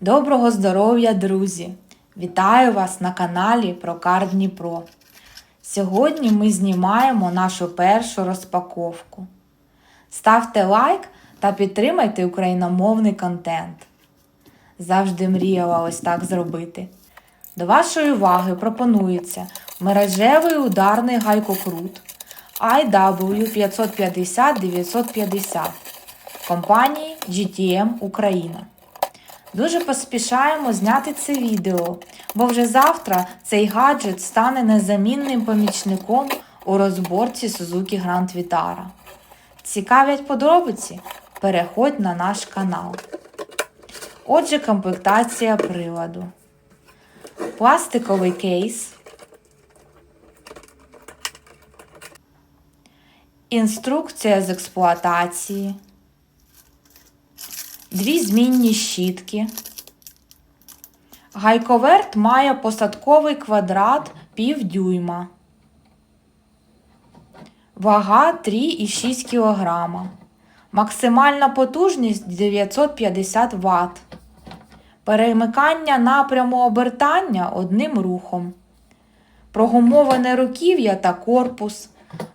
Доброго здоров'я, друзі! Вітаю вас на каналі Прокар Дніпро. Сьогодні ми знімаємо нашу першу розпаковку. Ставте лайк та підтримайте україномовний контент. Завжди мріяла ось так зробити. До вашої уваги пропонується мережевий ударний гайкокрут IW 550 950 компанії GTM Україна. Дуже поспішаємо зняти це відео, бо вже завтра цей гаджет стане незамінним помічником у розборці Suzuki Grand Vitara. Цікавлять подробиці? Переходь на наш канал. Отже, комплектація приладу. Пластиковий кейс. Інструкція з експлуатації. Дві змінні щітки. Гайковерт має посадковий квадрат пів дюйма. Вага 3,6 кг. Максимальна потужність 950 Вт. Перемикання напряму обертання одним рухом. Прогумоване руків'я та корпус.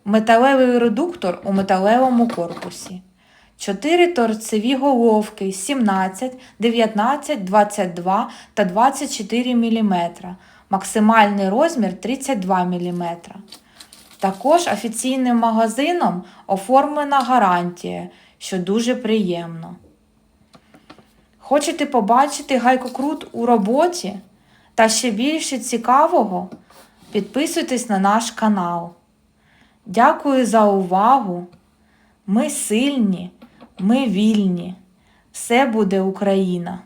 Металевий редуктор у металевому корпусі. 4 торцеві головки 17, 19, 22 та 24 мм. Максимальний розмір 32 мм. Також офіційним магазином оформлена гарантія, що дуже приємно. Хочете побачити гайкокрут у роботі та ще більше цікавого? Підписуйтесь на наш канал. Дякую за увагу. Ми сильні, ми вільні. Все буде Україна!